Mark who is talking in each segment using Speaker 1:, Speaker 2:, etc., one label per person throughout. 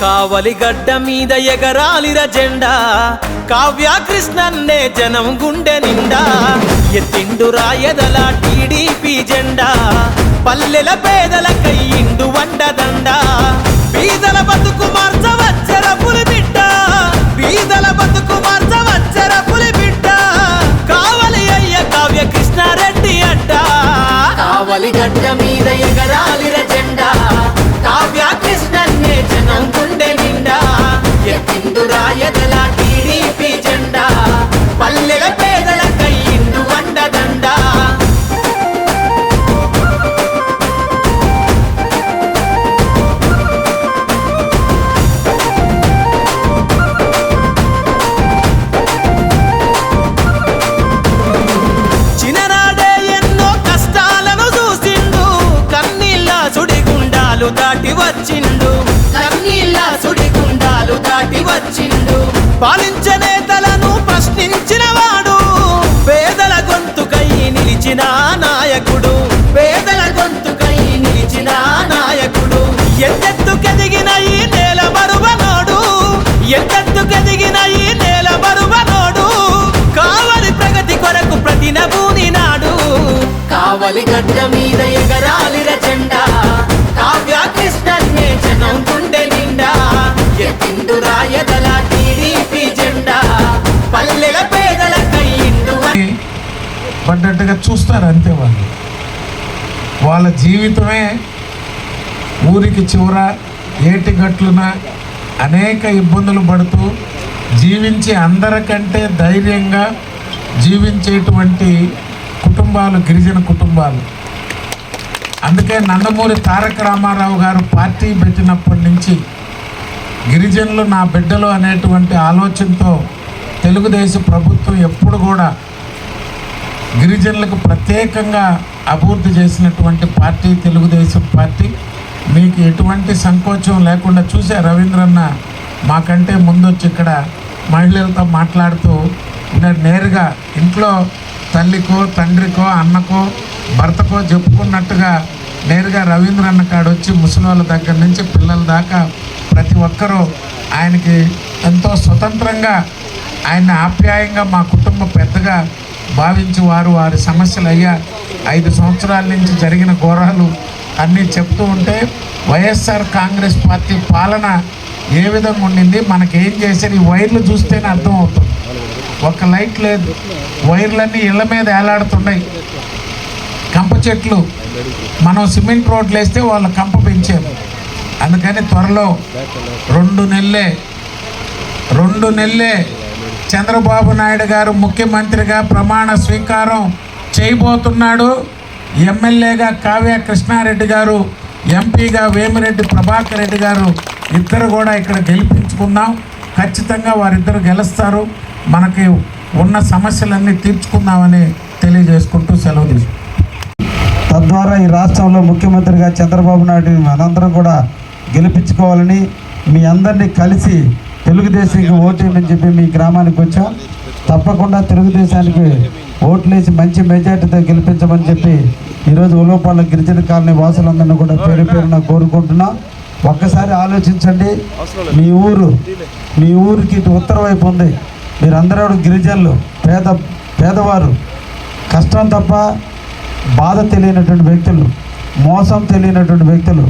Speaker 1: కావలి గడ్డ మీద ఎగరాలిర జెండా. కావ్య కృష్ణన్నే జనం గుండె నిండా. ఎత్తిండు రాయదల టీడీపీ జెండా. పల్లెల పేదల కయ్యిండు వండ గుండాలు దాటి వచ్చిండు. కన్నీళ్ళ సుడిగుండాలు దాటి వచ్చిండు. పాలించనే తలను ప్రశ్నించిన వాడు. పేదల గొంతుకై నిలిచిన నాయకుడు. పేదల గొంతుకై నిలిచిన నాయకుడు. ఎత్తెత్తుకెదిగిన ఈ నేల బరువనోడు ఎత్తెత్తుకెదిగిన ఈ నేల బరువనోడు కావలి ప్రగతి కొరకు ప్రతినభూని నాడు. కావలి గడ్డ మీద ఎగరాలిర జెండా. జనం గుండె నిండా ఎత్తిండు రాయదల టీడీపీ జెండా. పల్లెల పేదల కయ్యిండు
Speaker 2: పడ్డట్టుగా చూస్తారు అంతే వాళ్ళు. వాళ్ళ జీవితమే ఊరికి చివర ఏటి గట్లున అనేక ఇబ్బందులు పడుతూ జీవించి అందరికంటే ధైర్యంగా జీవించేటువంటి కుటుంబాలు గిరిజన కుటుంబాలు. అందుకే నందమూరి తారక రామారావు గారు పార్టీ పెట్టినప్పటి నుంచి గిరిజనులు నా బిడ్డలు అనేటువంటి ఆలోచనతో తెలుగుదేశం ప్రభుత్వం ఎప్పుడు కూడా గిరిజనులకు ప్రత్యేకంగా అభివృద్ధి చేసినటువంటి పార్టీ తెలుగుదేశం పార్టీ. మీకు ఎటువంటి సంకోచం లేకుండా చూసే రవీంద్రన్న మాకంటే ముందొచ్చి ఇక్కడ మహిళలతో మాట్లాడుతూ నేరుగా ఇంట్లో తల్లికో తండ్రికో అన్నకో భర్తకో చెప్పుకున్నట్టుగా నేరుగా రవీంద్రన్న కాడొచ్చి ముసలి దగ్గర నుంచి పిల్లల దాకా ప్రతి ఒక్కరూ ఆయనకి ఎంతో స్వతంత్రంగా ఆయన ఆప్యాయంగా మా కుటుంబ పెద్దగా భావించి వారు వారి సమస్యలు అయ్యా ఐదు సంవత్సరాల నుంచి జరిగిన ఘోరాలు అన్నీ చెప్తూ ఉంటే వైఎస్ఆర్ కాంగ్రెస్ పార్టీ పాలన ఏ విధంగా ఉండింది మనకేం చేశారు ఈ వైర్లు చూస్తేనే అర్థం అవుతుంది ఒక లైట్ లేదు వైర్లన్నీ ఇళ్ళ మీద ఏలాడుతున్నాయి. కంప చెట్లు మనం సిమెంట్ రోడ్లు వేస్తే వాళ్ళు కంప పెంచారు అందుకని త్వరలో రెండు నెలలే రెండు నెలలే చంద్రబాబు నాయుడు గారు ముఖ్యమంత్రిగా ప్రమాణ స్వీకారం చేయబోతున్నాడు. ఎమ్మెల్యేగా కావ్య కృష్ణారెడ్డి గారు ఎంపీగా వేమిరెడ్డి ప్రభాకర్ రెడ్డి గారు ఇద్దరు కూడా ఇక్కడ గెలిపించుకుందాం. ఖచ్చితంగా వారిద్దరు గెలుస్తారు. మనకి ఉన్న సమస్యలన్నీ తీర్చుకుందామని తెలియజేసుకుంటూ సెలవు తీసుకుంటాం
Speaker 3: తద్వారా ఈ రాష్ట్రంలో ముఖ్యమంత్రిగా చంద్రబాబు నాయుడు మనందరం కూడా గెలిపించుకోవాలని మీ అందరినీ కలిసి తెలుగుదేశానికి ఓటేయమని చెప్పి మీ గ్రామానికి వచ్చాం. తప్పకుండా తెలుగుదేశానికి ఓట్లేసి మంచి మెజార్టీతో గెలిపించమని చెప్పి ఈరోజు ఉలవపాళ్ళ గిరిజన కాలనీ వాసులందరినీ కూడా పేరు పేరున కోరుకుంటున్నాం. ఒక్కసారి ఆలోచించండి. మీ ఊరు మీ ఊరికి ఇటు ఉత్తర వైపు ఉంది. మీరందరూ కూడా గిరిజనులు పేద పేదవారు. కష్టం తప్ప బాధ తెలియనటువంటి వ్యక్తులు మోసం తెలియనటువంటి వ్యక్తులు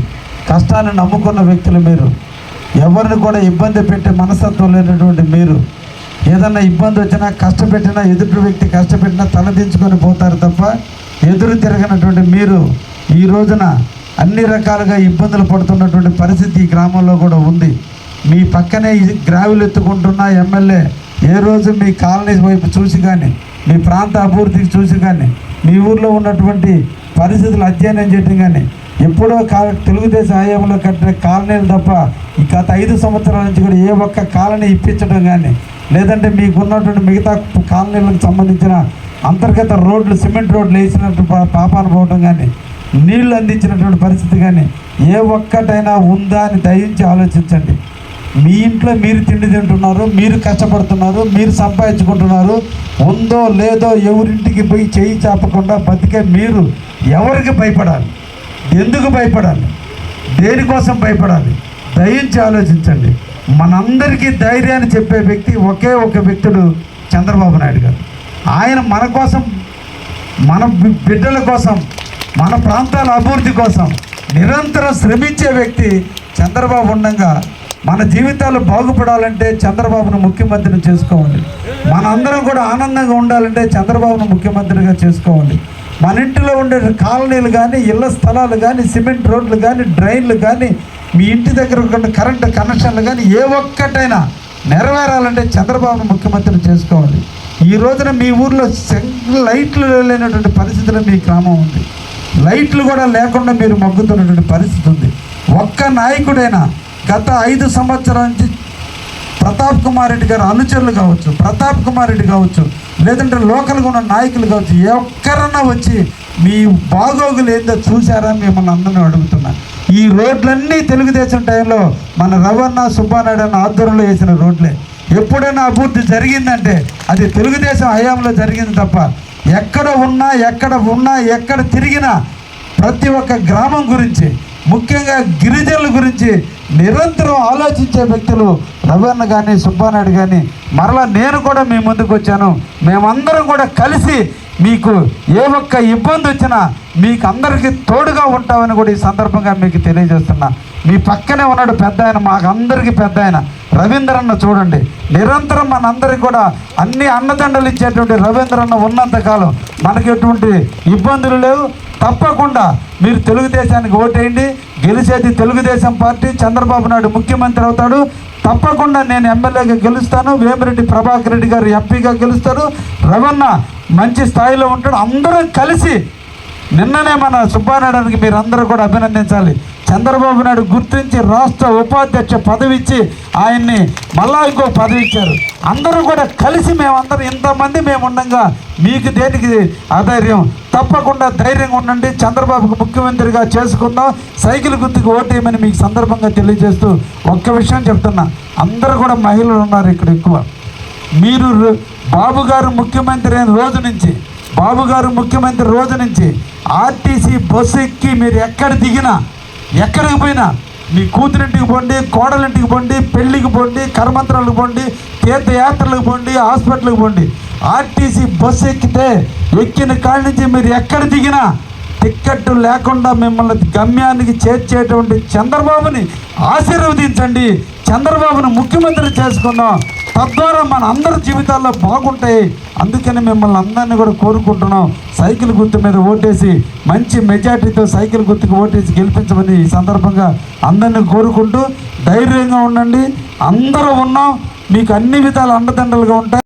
Speaker 3: కష్టాన్ని నమ్ముకున్న వ్యక్తులు మీరు. ఎవరిని కూడా ఇబ్బంది పెట్టే మనస్తత్వం లేనటువంటి మీరు. ఏదన్నా ఇబ్బంది వచ్చినా కష్టపెట్టినా ఎదుటి వ్యక్తి కష్టపెట్టినా తలదించుకొని పోతారు తప్ప ఎదురు తిరగనటువంటి మీరు ఈ రోజున అన్ని రకాలుగా ఇబ్బందులు పడుతున్నటువంటి పరిస్థితి ఈ గ్రామంలో కూడా ఉంది. మీ పక్కనే గ్రావిలు ఎత్తుకుంటున్న ఎమ్మెల్యే ఏ రోజు మీ కాలనీ వైపు చూసి కానీ మీ ప్రాంత అభివృద్ధికి చూసి కానీ మీ ఊర్లో ఉన్నటువంటి పరిస్థితులు అధ్యయనం చేయటం కానీ ఎప్పుడో కా తెలుగుదేశం హయాంలో కట్టిన కాలనీలు తప్ప ఈ గత ఐదు సంవత్సరాల నుంచి కూడా ఏ ఒక్క కాలనీ ఇప్పించడం కానీ లేదంటే మీకున్నటువంటి మిగతా కాలనీలకు సంబంధించిన అంతర్గత రోడ్లు సిమెంట్ రోడ్లు వేసినట్టు పాపాలు పాపాన పోవడం కానీ నీళ్ళు అందించినటువంటి పరిస్థితి కానీ ఏ ఒక్కటైనా ఉందా అని దయించి ఆలోచించండి. మీ ఇంట్లో మీరు తిండి తింటున్నారు మీరు కష్టపడుతున్నారు మీరు సంపాదించుకుంటున్నారు ఉందో లేదో ఎవరింటికి పోయి చేయి చాపకుండా బతికే మీరు ఎవరికి భయపడాలి? ఎందుకు భయపడాలి? దేనికోసం భయపడాలి? దయించి ఆలోచించండి. మనందరికీ ధైర్యాన్ని చెప్పే వ్యక్తి ఒకే ఒక వ్యక్తుడు చంద్రబాబు నాయుడు గారు. ఆయన మన కోసం మన బిడ్డల కోసం మన ప్రాంతాల అభివృద్ధి కోసం నిరంతరం శ్రమించే వ్యక్తి చంద్రబాబు ఉండగా మన జీవితాలు బాగుపడాలంటే చంద్రబాబును ముఖ్యమంత్రిని చేసుకోవాలి. మన అందరం కూడా ఆనందంగా ఉండాలంటే చంద్రబాబును ముఖ్యమంత్రిగా చేసుకోవాలి. మన ఇంటిలో ఉండే కాలనీలు కానీ ఇళ్ళ స్థలాలు కానీ సిమెంట్ రోడ్లు కానీ డ్రైన్లు కానీ మీ ఇంటి దగ్గర ఉన్న కరెంటు కనెక్షన్లు కానీ ఏ ఒక్కటైనా నెరవేరాలంటే చంద్రబాబును ముఖ్యమంత్రిని చేసుకోవాలి. ఈ రోజున మీ ఊర్లో లైట్లు లేనటువంటి పరిస్థితిలో మీ గ్రామం ఉంది. లైట్లు కూడా లేకుండా మీరు మగ్గుతున్నటువంటి పరిస్థితి ఉంది. ఒక్క నాయకుడైనా గత ఐదు సంవత్సరాల నుంచి ప్రతాప్ కుమార్ రెడ్డి గారు అనుచరులు కావచ్చు ప్రతాప్ కుమార్ రెడ్డి కావచ్చు లేదంటే లోకల్గా ఉన్న నాయకులు కావచ్చు ఎక్కడన్నా వచ్చి మీ బాగోగులు ఏందో చూసారా మిమ్మల్ని అందరినీ అడుగుతున్నా. ఈ రోడ్లన్నీ తెలుగుదేశం టైంలో మన రవణ సుబ్బానాయుడు అన్న ఆధ్వర్యంలో వేసిన రోడ్లే. ఎప్పుడైనా అభివృద్ధి జరిగిందంటే అది తెలుగుదేశం హయాంలో జరిగింది తప్ప ఎక్కడ ఉన్నా ఎక్కడ ఉన్నా ఎక్కడ తిరిగినా ప్రతి ఒక్క గ్రామం గురించి ముఖ్యంగా గిరిజనుల గురించి నిరంతరం ఆలోచించే వ్యక్తులు రవణ కానీ సుబ్బానాయుడు కానీ మరలా నేను కూడా మీ ముందుకు వచ్చాను. మేమందరం కూడా కలిసి మీకు ఏ ఒక్క ఇబ్బంది వచ్చినా మీకు అందరికీ తోడుగా ఉంటామని కూడా ఈ సందర్భంగా మీకు తెలియజేస్తున్నా. మీ పక్కనే ఉన్నాడు పెద్ద ఆయన మాకు అందరికీ పెద్ద ఆయన. రవీంద్రన్న చూడండి నిరంతరం మనందరికి కూడా అన్ని అన్నదండలు ఇచ్చేటువంటి రవీంద్రన్న ఉన్నంతకాలం మనకి ఎటువంటి ఇబ్బందులు లేవు. తప్పకుండా మీరు తెలుగుదేశానికి ఓటేయండి. గెలిచేది తెలుగుదేశం పార్టీ. చంద్రబాబు నాయుడు ముఖ్యమంత్రి అవుతాడు. తప్పకుండా నేను ఎమ్మెల్యేగా గెలుస్తాను. వేమిరెడ్డి ప్రభాకర్ రెడ్డి గారు ఎంపీగా గెలుస్తారు. రవణ మంచి స్థాయిలో ఉంటాడు. అందరం కలిసి నిన్ననే మన సుబ్బానాయుడానికి మీరు అందరూ కూడా అభినందించాలి. చంద్రబాబు నాయుడు గుర్తించి రాష్ట్ర ఉపాధ్యక్ష పదవి ఇచ్చి ఆయన్ని మళ్ళా ఇంకో పదవి ఇచ్చారు అందరూ కూడా కలిసి మేమందరం ఇంతమంది మేము ఉండగా మీకు దేనికి అధైర్యం తప్పకుండా ధైర్యంగా ఉండండి. చంద్రబాబుకు ముఖ్యమంత్రిగా చేసుకుందాం. సైకిల్ గుర్తుకు ఓటేయమని మీకు సందర్భంగా తెలియజేస్తూ ఒక్క విషయం చెప్తున్నా. అందరూ కూడా మహిళలు ఉన్నారు ఇక్కడ ఎక్కువ. మీరు బాబు గారు ముఖ్యమంత్రి అయిన రోజు నుంచి బాబు గారు ముఖ్యమంత్రి రోజు నుంచి ఆర్టీసీ బస్సు ఎక్కి మీరు ఎక్కడ దిగినా ఎక్కడికి పోయినా మీ కూతురింటికి పోండి కోడలింటికి పోండి పెళ్ళికి పోండి కర్మంత్రాలకు పోండి తీర్థయాత్రలకు పోండి హాస్పిటల్కి పోండి. ఆర్టీసీ బస్సు ఎక్కితే ఎక్కిన కాడి నుంచి మీరు ఎక్కడ దిగినా టిక్కెట్ లేకుండా మిమ్మల్ని గమ్యానికి చేర్చేటువంటి చంద్రబాబుని ఆశీర్వదించండి. చంద్రబాబును ముఖ్యమంత్రి చేసుకుందాం. తద్వారా మన అందరి జీవితాల్లో బాగుంటాయి. అందుకని మిమ్మల్ని అందరినీ కూడా కోరుకుంటున్నాం. సైకిల్ గుర్తు మీద ఓటేసి మంచి మెజార్టీతో సైకిల్ గుర్తుకు ఓటేసి గెలిపించమని ఈ సందర్భంగా అందరినీ కోరుకుంటూ ధైర్యంగా ఉండండి. అందరూ ఉన్నాం. మీకు అన్ని విధాలు అండదండలుగా ఉంటాయి.